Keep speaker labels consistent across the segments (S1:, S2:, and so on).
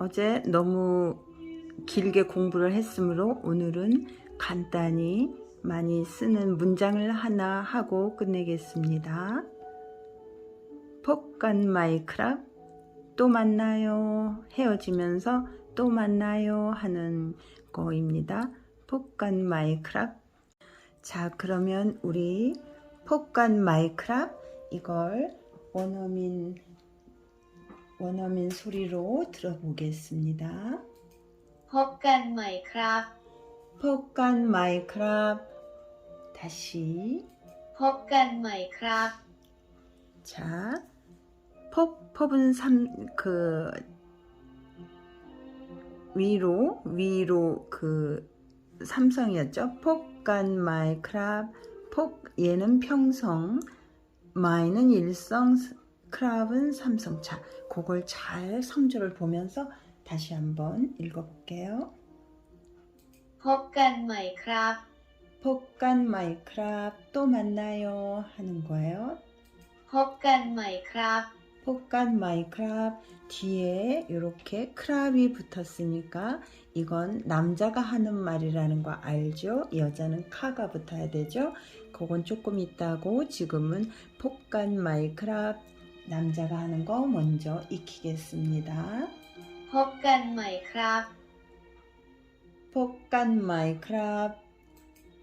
S1: 어제 너무 길게 공부를 했으므로 오늘은 간단히 많이 쓰는 문장을 하나 하고 끝내겠습니다. 폭간 마이크랍 또 만나요 헤어지면서 또 만나요 하는 거입니다. 폭간 마이크랍 자 그러면 우리 폭간 마이크랍 이걸 원어민 원어민 소리로 들어보겠습니다.
S2: พบกันใหม่ครับ
S1: 폭간 마이크랍 다시
S2: พบกันใหม่ครับ
S1: 자 폭, 폭은 삼, 그 위로 위로 그 삼성이었죠. 폭간 마이크랍 폭 얘는 평성 마이는 일성 크랍은 삼성 자 그걸 잘 성조를 보면서 다시 한번 읽어볼게요.
S2: พบกันใหม่ครับ
S1: 폭간 마이크랍 또 만나요 하는 거예요.
S2: พบกันใหม่ครับ
S1: 폭간 마이크랍 뒤에 이렇게 크랍이 붙었으니까 이건 남자가 하는 말이라는 거 알죠? 여자는 카가 붙어야 되죠? 그건 조금 있다고 지금은 폭간 마이크랍 남자가 하는 거 먼저 익히겠습니다.
S2: 복간 마이 크랍.
S1: 복간 마이 크랍.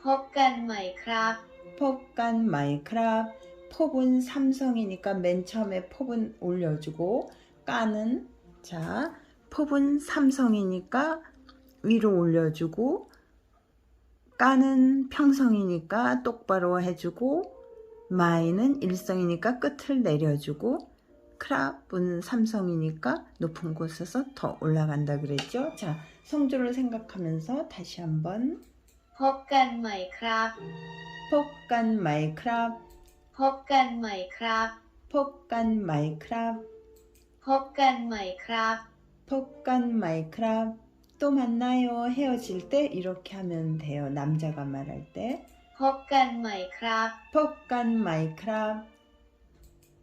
S2: 복간 마이 크랍.
S1: 폭간 마이 크랍. 폭은 삼성이니까 맨 처음에 폭은 올려주고 까는 자 폭은 삼성이니까 위로 올려주고 까는 평성이니까 똑바로 해주고 마이는 일성이니까 끝을 내려주고 크랍은 삼성이니까 높은 곳에서 더 올라간다 그랬죠 자 성조를 생각하면서 다시 한번
S2: พบกันใหม่ครับ
S1: 폭간 마이크랍
S2: พบกันใหม่ครับ
S1: 폭간 마이크랍
S2: พบกันใหม่ครับ
S1: 폭간 마이크랍 또 만나요 헤어질 때 이렇게 하면 돼요 남자가 말할 때
S2: พบกันใหม่ครับ
S1: 폭간 마이크랍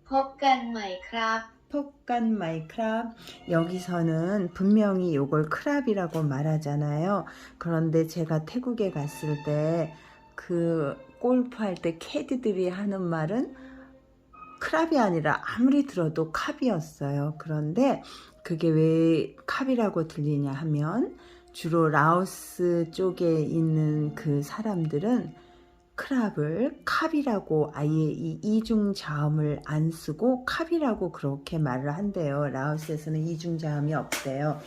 S2: พบกันใหม่ครับ
S1: 폭간 마이크랍 여기서는 분명히 이걸 크랍이라고 말하잖아요 그런데 제가 태국에 갔을 때 그 골프 할 때 캐디들이 하는 말은 크랍이 아니라 아무리 들어도 캅이었어요 그런데 그게 왜 캅이라고 들리냐 하면 주로 라오스 쪽에 있는 그 사람들은 크랍을 캅이라고 아예 이 이중 자음을 안 쓰고 캅이라고 그렇게 말을 한대요. 라오스에서는 이중 자음이 없대요.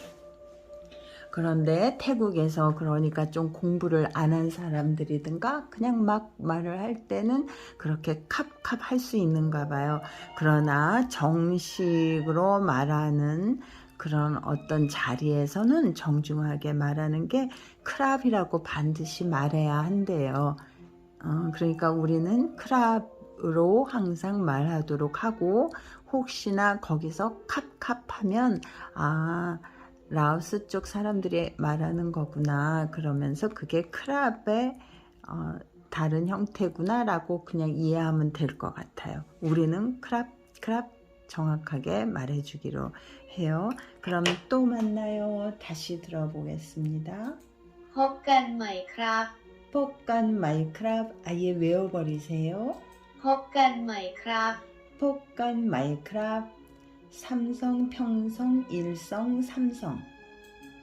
S1: 그런데 태국에서 그러니까 좀 공부를 안 한 사람들이든가 그냥 막 말을 할 때는 그렇게 캅캅 할 수 있는가 봐요. 그러나 정식으로 말하는 그런 어떤 자리에서는 정중하게 말하는 게 크랍이라고 반드시 말해야 한대요. 어, 그러니까 우리는 크랍으로 항상 말하도록 하고 혹시나 거기서 캅캅 하면 아 라오스 쪽 사람들이 말하는 거구나 그러면서 그게 크랍의 어, 다른 형태구나 라고 그냥 이해하면 될 것 같아요 우리는 크랍 크랍 정확하게 말해주기로 해요 그럼 또 만나요 다시 들어보겠습니다
S2: พบกันใหม่ครับ
S1: 폭간 마이크랍 아예 외워버리세요.
S2: 폭간 마이크랍
S1: 폭간 마이크랍 삼성 평성 일성 삼성.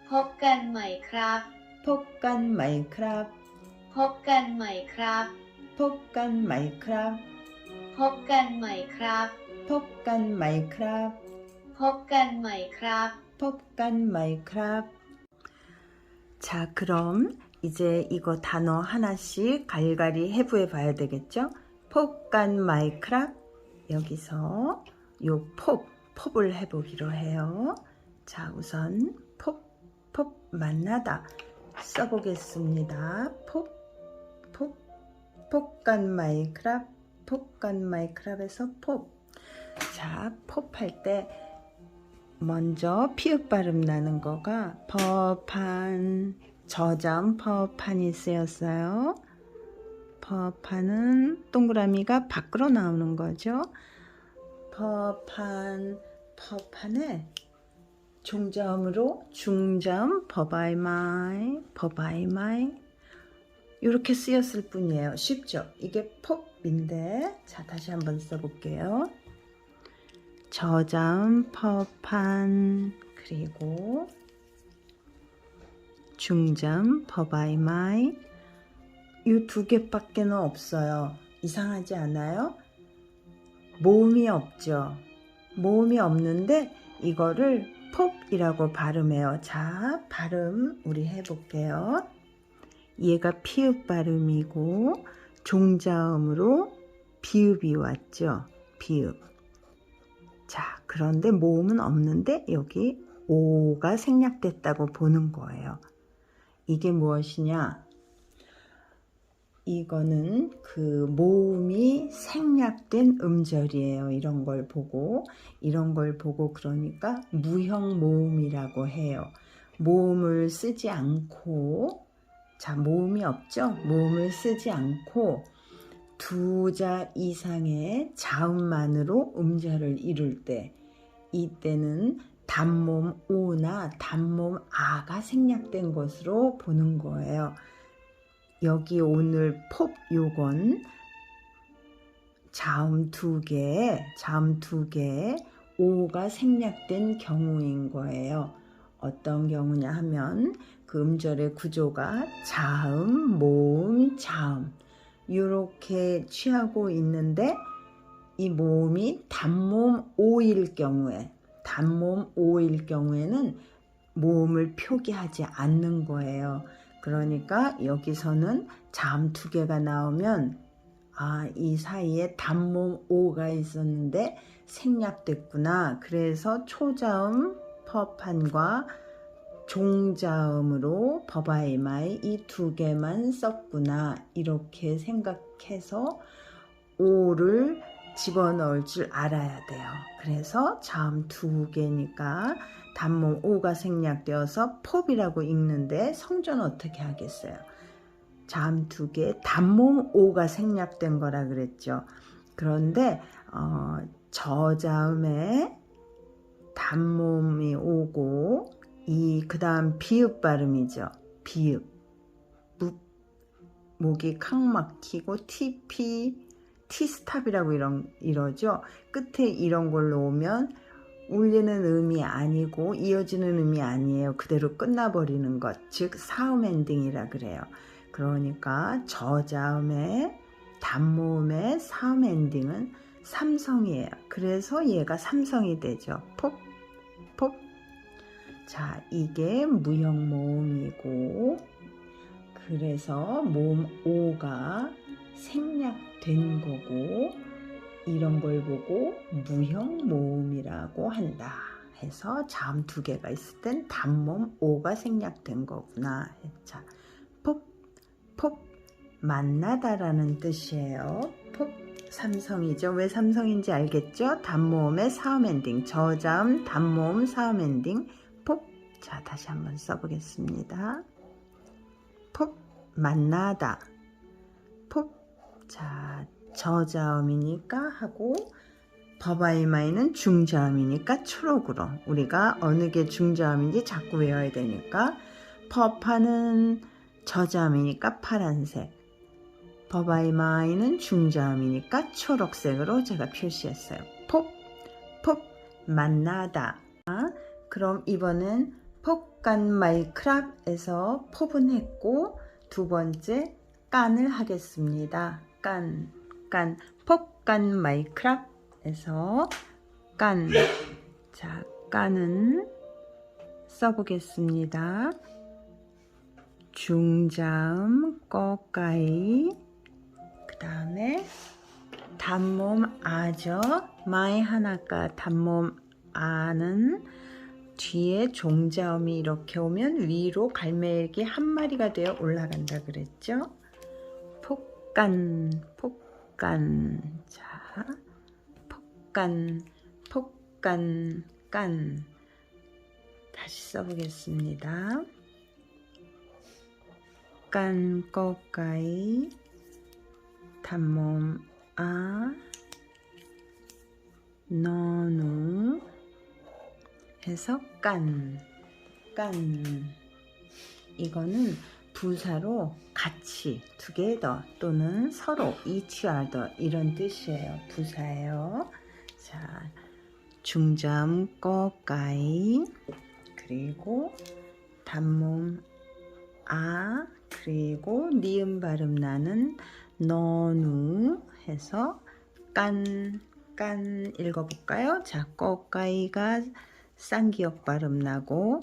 S2: 폭간 마이크랍
S1: 폭간 마이크랍
S2: 폭간 마이크랍
S1: 폭간 마이크랍
S2: 폭간 마이크랍
S1: 폭간 마이크랍
S2: 폭간 마이크랍
S1: 폭간 마이크랍 자 그럼 이제 이거 단어 하나씩 갈갈이 해부해 봐야 되겠죠? 폭간 마이크랍 여기서 요 폭, 폭을 해보기로 해요. 자 우선 폭, 폭 만나다 써보겠습니다. 폭, 폭, 폭간 마이크랍, 폭간 마이크랍에서 폭. 자, 폭할 때 먼저 피읍 발음 나는 거가 법한 저점 퍼판이 쓰였어요. 퍼판은 동그라미가 밖으로 나오는 거죠. 퍼판, 퍼판에 종자음으로 중자음 버바이마이 버바이마이 이렇게 쓰였을 뿐이에요. 쉽죠? 이게 pop인데 자 다시 한번 써볼게요. 저자음 퍼판 그리고 중자음 버바이 마이 이 두 개밖에는 없어요. 이상하지 않아요? 모음이 없죠. 모음이 없는데 이거를 pop이라고 발음해요. 자, 발음 우리 해볼게요. 얘가 피읍 발음이고 종자음으로 비읍이 왔죠. 비읍. 자, 그런데 모음은 없는데 여기 오가 생략됐다고 보는 거예요. 이게 무엇이냐? 이거는 그 모음이 생략된 음절이에요. 이런 걸 보고 이런 걸 보고 그러니까 무형 모음이라고 해요. 모음을 쓰지 않고 자 모음이 없죠. 모음을 쓰지 않고 두 자 이상의 자음만으로 음절을 이룰 때 이때는 단모음 오나 단모음 아가 생략된 것으로 보는 거예요. 여기 오늘 pop그 요건 자음 두 개, 자음 두 개, 오가 생략된 경우인 거예요. 어떤 경우냐 하면 그 음절의 구조가 자음, 모음, 자음 이렇게 취하고 있는데 이 모음이 단모음 오일 경우에 단모음 오일 경우에는 모음을 표기하지 않는 거예요. 그러니까 여기서는 자음 두 개가 나오면 아, 이 사이에 단모음 오가 있었는데 생략됐구나. 그래서 초자음 퍼판과 종자음으로 버바이마이 이 두 개만 썼구나. 이렇게 생각해서 오를 집어넣을 줄 알아야 돼요. 그래서 자음 두 개니까 단모음 오가 생략되어서 pop이라고 읽는데 성조는 어떻게 하겠어요? 자음 두 개, 단모음 오가 생략된 거라 그랬죠. 그런데 어, 저자음에 단모음이 오고 이 그다음 비읍 발음이죠. 비읍. 묵, 목이 칵 막히고 TP T스탑이라고 이런 이러죠. 끝에 이런 걸로 오면 울리는 음이 아니고 이어지는 음이 아니에요. 그대로 끝나버리는 것. 즉 사음 엔딩이라 그래요. 그러니까 저자음의 단모음의 사음 엔딩은 삼성이에요. 그래서 얘가 삼성이 되죠. 폭, 폭. 자, 이게 무형 모음이고, 그래서 모음 오가 생략 된 거고, 이런 걸 보고 무형 모음이라고 한다. 해서 자음 두 개가 있을 땐 단모음 오가 생략된 거구나. 자, 폭, 폭, 만나다라는 뜻이에요. 폭, 삼성이죠. 왜 삼성인지 알겠죠? 단모음의 사음 엔딩, 저자음 단모음 사음 엔딩, 폭. 자, 다시 한번 써보겠습니다. 폭, 만나다. 폭, 자, 저자음이니까 하고 버바이마이는 중자음이니까 초록으로 우리가 어느 게 중자음인지 자꾸 외워야 되니까 퍼파는 저자음이니까 파란색 버바이마이는 중자음이니까 초록색으로 제가 표시했어요. 폭, 폭, 만나다. 그럼 이번엔 폭간 마이크랍에서 폭은 했고 두 번째 깐을 하겠습니다. 깐, 깐, 폭간 마이크랍에서 깐. 자, 깐은 써보겠습니다. 중자음 꺼까이 그 다음에 단모음 아죠 마이 하나가 단모음 아는 뒤에 종자음이 이렇게 오면 위로 갈매기 한 마리가 되어 올라간다 그랬죠 폭간 폭간 자 폭간 폭간 깐. 다시 써보겠습니다. 깐 꺼까이 단모음 아 너누 해서 깐, 깐. 이거는 부사로 같이 together 또는 서로 each other 이런 뜻이에요. 부사예요. 자, 중점 꺼까이 그리고 단몸 아 그리고 니은 발음 나는 너누 해서 깐, 깐 읽어볼까요? 자, 꺼까이가 쌍기역 발음 나고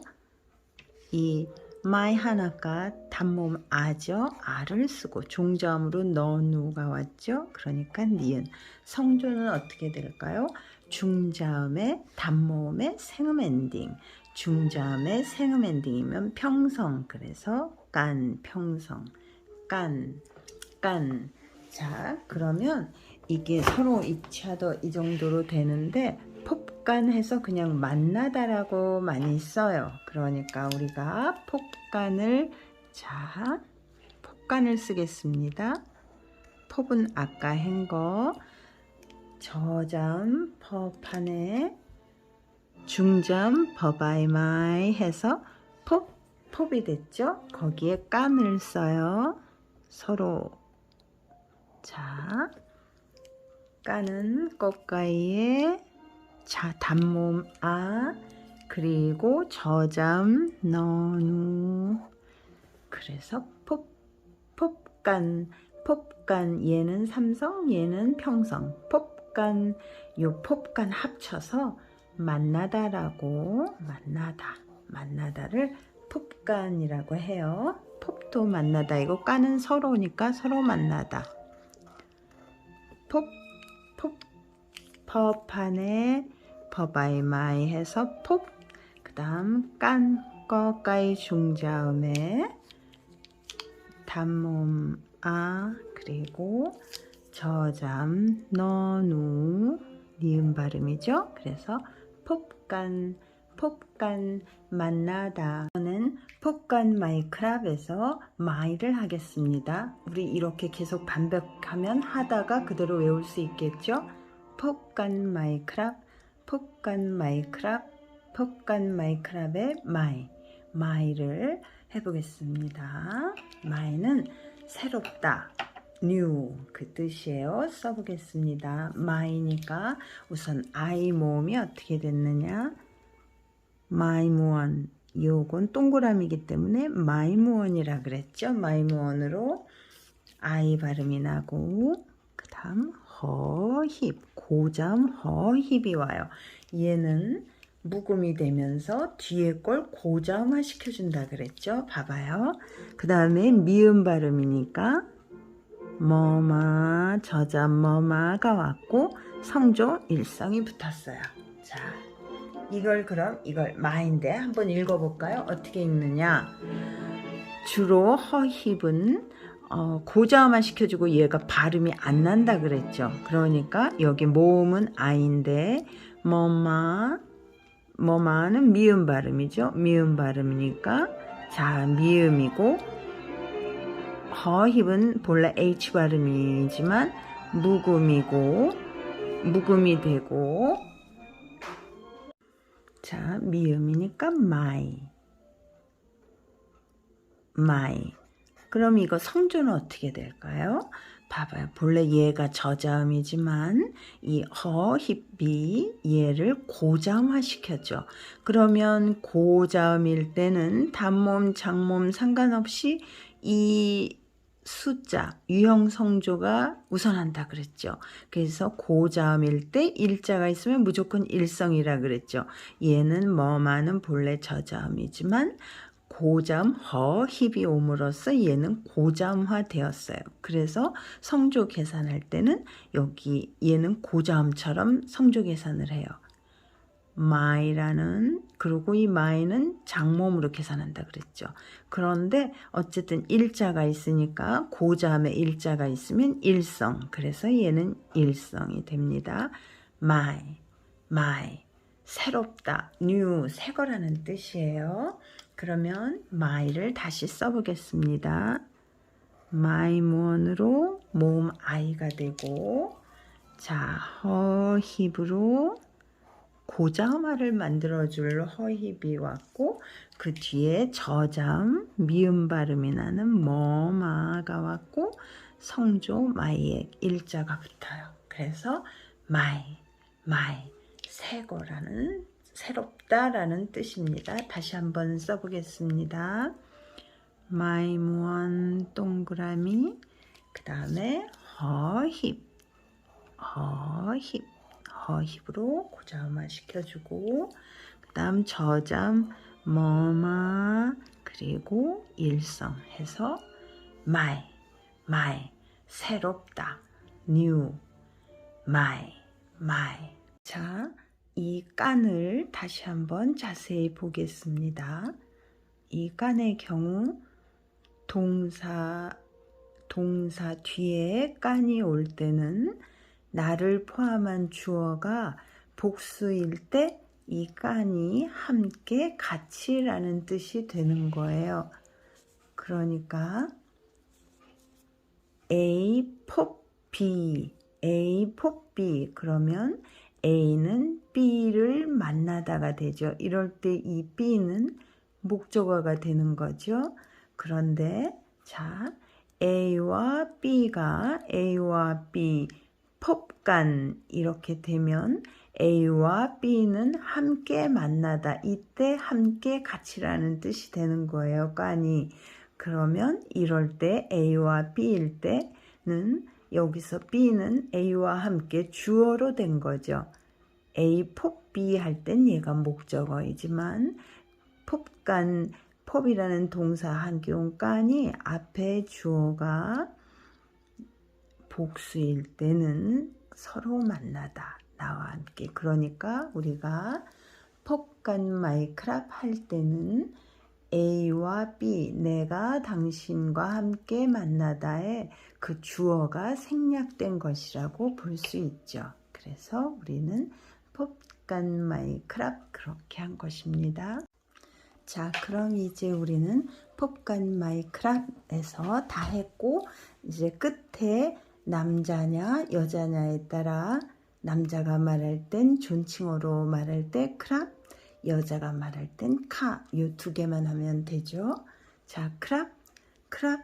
S1: 이 마이 하나가 단몸 아죠? 아를 쓰고 종점으로 너누가 왔죠? 그러니까 니은 성조는 어떻게 될까요? 중자음에 단모음에 생음 엔딩 중자음에 생음 엔딩이면 평성 그래서 깐 평성 깐 깐 자 그러면 이게 서로 이차도 이 정도로 되는데 폭간해서 그냥 만나다라고 많이 써요 그러니까 우리가 폭간을 자 폭간을 쓰겠습니다 폭은 아까 한 거 저점 퍼판에 중점 버바이마이 해서 폭 폭이 됐죠? 거기에 깐을 써요. 서로 자 깐은 꽃가이에 자 단몸 아 그리고 저점 너누 그래서 폭 폭간 폭간 얘는 삼성 얘는 평성 폭간 요 폭간 합쳐서 만나다라고 만나다 만나다를 폭간이라고 해요. 폭도 만나다 이거 까는 서로니까 서로 만나다. 폭, 폭, 퍼판에 버바이마이 해서 폭, 그 다음 깐, 꺼까이 중자음에 단몸 아 그리고 저잠 너누 니은 발음이죠. 그래서 폭간 폭간 만나다 저는 폭간 마이 크랍에서 마이를 하겠습니다. 우리 이렇게 계속 반복하면 하다가 그대로 외울 수 있겠죠? 폭간 마이 크랍 폭간 마이 크랍 폭간 마이 크랍의 마이 마이를 해보겠습니다. 마이는 새롭다 new 그 뜻이에요. 써보겠습니다. 마이니까 우선 I 모음이 어떻게 됐느냐 마이무원 요건 동그라미이기 때문에 마이무원이라 그랬죠. 마이무원으로 I 발음이 나고 그 다음 허힙 고점 허힙이 와요. 얘는 묵음이 되면서 뒤에 걸 고점화 시켜준다 그랬죠. 봐봐요. 그 다음에 미음 발음이니까 뭐마 저자 뭐마가 왔고 성조 일성이 붙었어요. 자, 이걸 그럼 이걸 마인데 한번 읽어볼까요? 어떻게 읽느냐? 주로 허힙은 어, 고자음화 시켜주고 얘가 발음이 안 난다 그랬죠. 그러니까 여기 모음은 아인데 뭐마 뭐마는 미음 발음이죠. 미음 발음이니까 자 미음이고 허힙은 본래 H 발음이지만 묵음이고 묵음이 되고 자 미음이니까 마이 마이 그럼 이거 성조는 어떻게 될까요? 봐봐요. 본래 얘가 저자음이지만 이 허힙이 얘를 고자음화 시켰죠. 그러면 고자음일 때는 단몸, 장몸 상관없이 이 숫자, 유형 성조가 우선한다 그랬죠. 그래서 고자음일 때 일자가 있으면 무조건 일성이라 그랬죠. 얘는 뭐만은 본래 저자음이지만 고자음 허힙이 옴으로써 얘는 고자음화 되었어요. 그래서 성조 계산할 때는 여기 얘는 고자음처럼 성조 계산을 해요. 마이라는 그리고 이 마이는 장몸으로 계산한다 그랬죠. 그런데 어쨌든 일자가 있으니까 고자음에 일자가 있으면 일성. 그래서 얘는 일성이 됩니다. 마이, 마이, 새롭다, new, 새 거라는 뜻이에요. 그러면 my를 다시 써보겠습니다. my 무언으로 모음 i가 되고 자 허힙으로 고자마를 만들어줄 허입이 왔고 그 뒤에 저잠 미음 발음이 나는 머마가 왔고 성조 마이의 일자가 붙어요. 그래서 마이 마이 새거라는 새롭다라는 뜻입니다. 다시 한번 써보겠습니다. 마이 무한 동그라미 그 다음에 허힙. 허힙. 허힙으로 고자음화 시켜주고 그 다음 저잠 머마 그리고 일성 해서 마이 마이. 새롭다. new 마이 마이. 자, 이 깐을 다시 한번 자세히 보겠습니다. 이 깐의 경우 동사 동사 뒤에 깐이 올 때는 나를 포함한 주어가 복수일 때 이 깐이 함께 같이라는 뜻이 되는 거예요. 그러니까 A 폭 B A 폭 B 그러면 A는 B를 만나다가 되죠. 이럴 때 이 B는 목적어가 되는 거죠. 그런데 자 A와 B가 A와 B pop간 이렇게 되면 A와 B는 함께 만나다 이때 함께 같이라는 뜻이 되는 거예요. 깐이 그러면 이럴 때 A와 B일 때는 여기서 B는 A와 함께 주어로 된 거죠. A 폭 B 할 땐 얘가 목적어이지만 폭간 폭이라는 동사 한기온 깐이 앞에 주어가 복수일 때는 서로 만나다 나와 함께 그러니까 우리가 폭간 마이크랍 할 때는 A와 B 내가 당신과 함께 만나다에 그 주어가 생략된 것이라고 볼 수 있죠. 그래서 우리는 폭간 마이 크랍 그렇게 한 것입니다. 자, 그럼 이제 우리는 폭간 마이 크랍에서 다 했고 이제 끝에 남자냐 여자냐에 따라 남자가 말할 땐 존칭어로 말할 때 크랍 여자가 말할 땐 카 요 두 개만 하면 되죠. 자, 크랍 크랍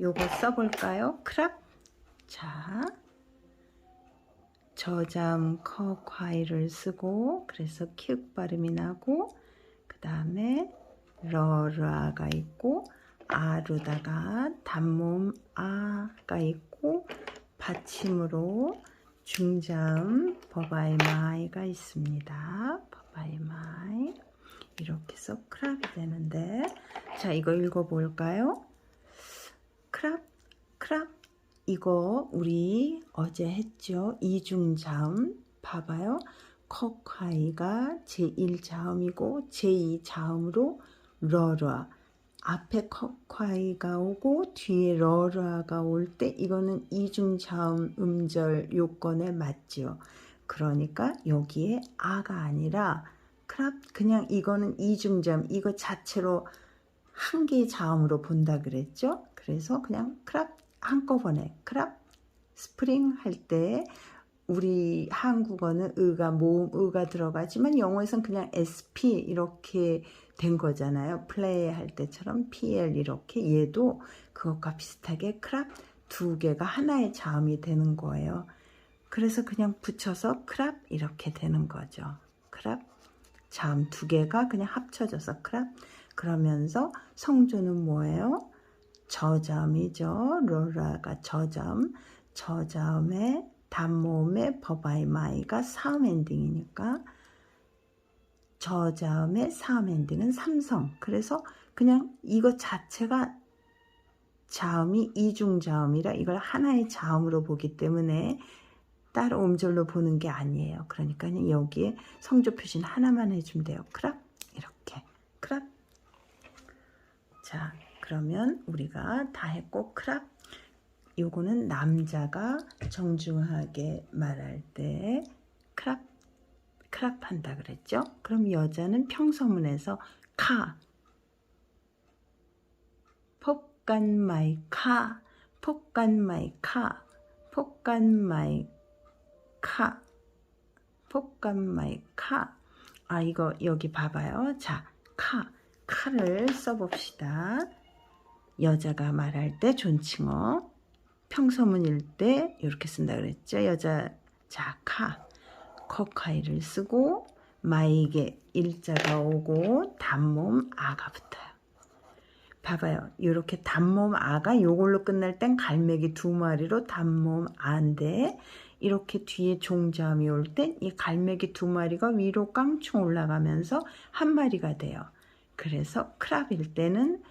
S1: 요거 써볼까요? 크랍 자 저잠 커 과이를 쓰고 그래서 키읔 발음이 나고 그 다음에 러르아가 있고 아루다가 단모음 아가 있고 받침으로 중자음 버바이 마이가 있습니다. 버바이 마이 이렇게 해서 크랍이 되는데 자 이거 읽어볼까요? 크랍 크랍 이거 우리 어제 했죠. 이중자음 봐봐요. 컵화이가 제1자음이고 제2자음으로 러르아 앞에 컵화이가 오고 뒤에 러르아가 올 때 이거는 이중자음 음절 요건에 맞죠. 그러니까 여기에 아가 아니라 크랍 그냥 이거는 이중자음 이거 자체로 한 개의 자음으로 본다 그랬죠. 그래서 그냥 크랍 한꺼번에 크랍 스프링 할 때 우리 한국어는 의가 모음 의가 들어가지만 영어에선 그냥 SP 이렇게 된 거잖아요. 플레이 할 때처럼 PL 이렇게 얘도 그것과 비슷하게 크랍 두 개가 하나의 자음이 되는 거예요. 그래서 그냥 붙여서 크랍 이렇게 되는 거죠. 크랍 자음 두 개가 그냥 합쳐져서 크랍 그러면서 성조는 뭐예요? 저자음이죠. 로라가 저자음, 저자음에 단모음의 버바이마이가 사음 엔딩이니까 저자음의 사음 엔딩은 삼성. 그래서 그냥 이거 자체가 자음이 이중자음이라 이걸 하나의 자음으로 보기 때문에 따로 음절로 보는 게 아니에요. 그러니까 여기에 성조 표시는 하나만 해주면 돼요. 크랍 이렇게 크랍 자 그러면 우리가 다 했고 크랍 요거는 남자가 정중하게 말할 때 크랍 크랍 한다 그랬죠? 그럼 여자는 평서문에서 카 폭간 마이 카 폭간 마이 카 폭간 마이 카 폭간 마이 카. 아 이거 여기 봐봐요. 자, 카. 카를 써봅시다. 여자가 말할 때 존칭어. 평서문일 때 이렇게 쓴다 그랬죠. 여자 자, 카. 커카이를 쓰고 마이게 일자가 오고 단몸 아가 붙어요. 봐봐요. 이렇게 단몸 아가 요걸로 끝날 땐 갈매기 두 마리로 단몸 아인데 이렇게 뒤에 종자음이 올 땐 이 갈매기 두 마리가 위로 깡충 올라가면서 한 마리가 돼요. 그래서 크랍일 때는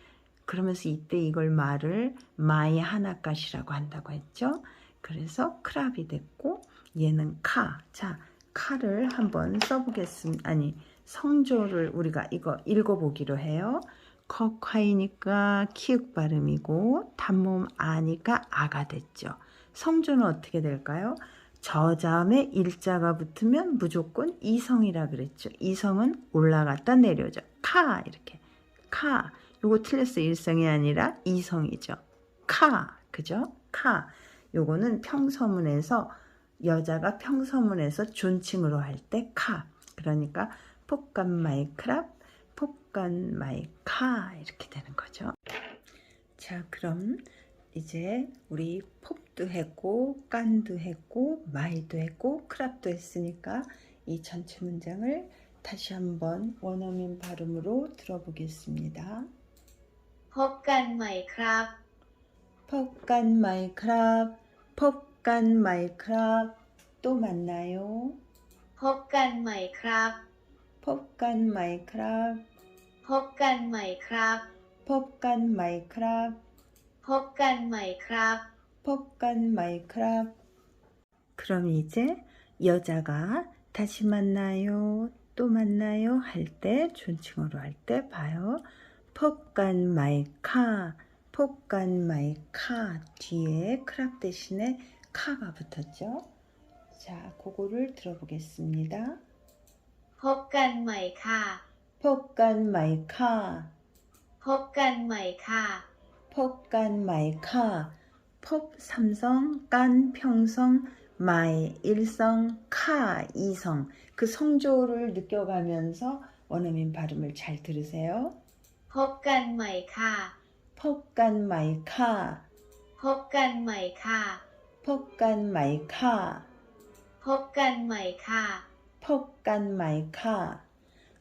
S1: 그러면서 이때 이걸 말을 마이 하나까시라고 한다고 했죠. 그래서 크랍이 됐고 얘는 카. 자, 카를 한번 써보겠습니다. 아니 성조를 우리가 이거 읽어보기로 해요. 커카이니까 키읔 발음이고 단몸 아니까 아가 됐죠. 성조는 어떻게 될까요? 저자음에 일자가 붙으면 무조건 이성이라 그랬죠. 이성은 올라갔다 내려오죠. 카 이렇게 카 요거 틀렸어 일성이 아니라 이성이죠. 카 그죠? 카 요거는 평서문에서 여자가 평서문에서 존칭으로 할 때 카 그러니까 폭간 마이 크랍 폭간 마이 카 이렇게 되는 거죠. 자 그럼 이제 우리 pop도 했고 깐도 했고 마이도 했고 크랍도 했으니까 이 전체 문장을 다시 한번 원어민 발음으로 들어보겠습니다.
S2: พบกันใหม่ครับ
S1: 폭간 마이 크랍 폭간 마이 크랍 또 만나요.
S2: พบกันใหม่ครับ
S1: 폭간 마이 크랍
S2: พบกันใหม่ครับ
S1: 폭간 마이 크랍
S2: พบกันใหม่ครับ
S1: 폭간 마이 크랍 그럼 이제 여자가 다시 만나요 또 만나요 할 때 존칭어로 할 때 봐요 폭간 마이카 폭간 마이카 뒤에 크락 대신에 카가 붙었죠? 자 그거를 들어보겠습니다.
S2: 폭간 마이카.
S1: 폭간 마이카.
S2: 폭간 마이카.
S1: 폭간 마이카. 폭 삼성 깐 평성 마이 일성 카 이성. 그 성조를 느껴가면서 원어민 발음을 잘 들으세요.
S2: พบกันใหม่ค่ะ
S1: 폭간 마이 카,
S2: พบกันใหม่ค่ะ
S1: 폭간 마이 카,
S2: พบกันใหม่ค่ะ
S1: 폭간 마이 카.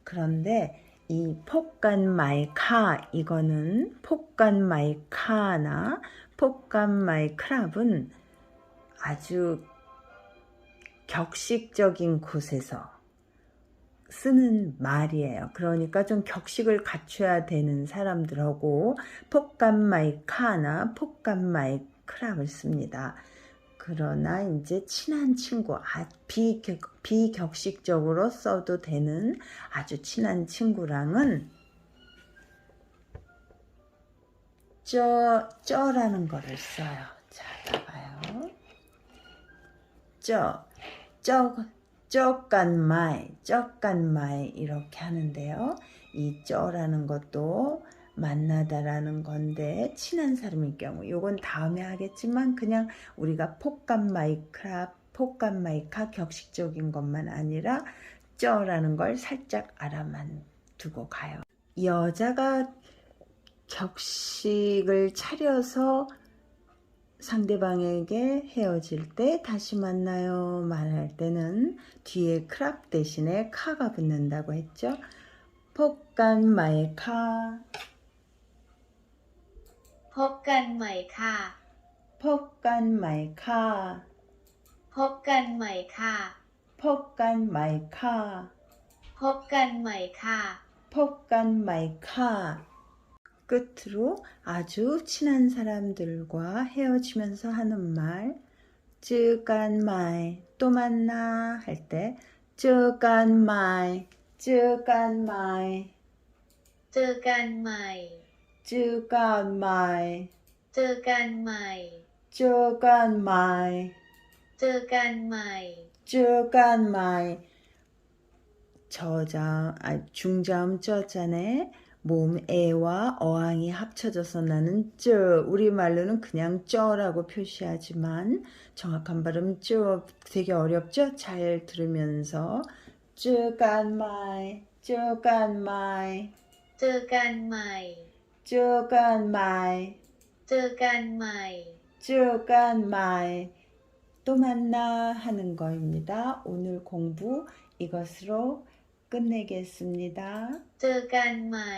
S1: 그런데 이 폭간 마이 카 이거는 폭간 마이 카나 폭간 마이 크랍은 아주 격식적인 곳에서 쓰는 말이에요. 그러니까 좀 격식을 갖춰야 되는 사람들하고 폭간 마이 카나 폭간 마이 크랍을 씁니다. 그러나 이제 친한 친구, 아, 비격, 비격식적으로 써도 되는 아주 친한 친구랑은 쩌, 쩌라는 거를 써요. 자, 봐봐요. 쩌, 쩌, 쩌간 마이, 쩌간 마이 이렇게 하는데요. 이 쩌라는 것도 만나다라는 건데 친한 사람일 경우 요건 다음에 하겠지만 그냥 우리가 폭감 마이크라 폭감 마이카 격식적인 것만 아니라 쩌라는 걸 살짝 알아만 두고 가요. 여자가 격식을 차려서 상대방에게 헤어질 때 다시 만나요 말할 때는 뒤에 크랍 대신에 카가 붙는다고 했죠. 폭간 마의 카.
S2: 폭간 마의 카.
S1: 폭간 마의 카.
S2: 폭간 마의 카.
S1: 폭간 마의 카.
S2: 폭간 마의 카.
S1: 폭간 마의 카. 끝으로 아주 친한 사람들과 헤어지면서 하는 말, 쯔간 마이, 또 만나. 할 때, 쯔간 마이, 쯔간 마이, 쯔간 마이,
S2: 쯔간 마이,
S1: 쯔간 마이,
S2: 쯔간 마이, 쯔간 마이,
S1: 쯔간 마이, 저장, 아, 중점 저자네. 몸에와 어항이 합쳐져서 나는 쯔 우리말로는 그냥 쩌라고 표시하지만 정확한 발음 쯔 되게 어렵죠? 잘 들으면서. 쯔간마이 쯔간마이. 쯔간마이.
S2: 쯔간마이. 쯔간마이.
S1: 쯔간마이. 또 만나 하는 거입니다. 오늘 공부 이것으로 끝내겠습니다.
S2: เจอกันใหม่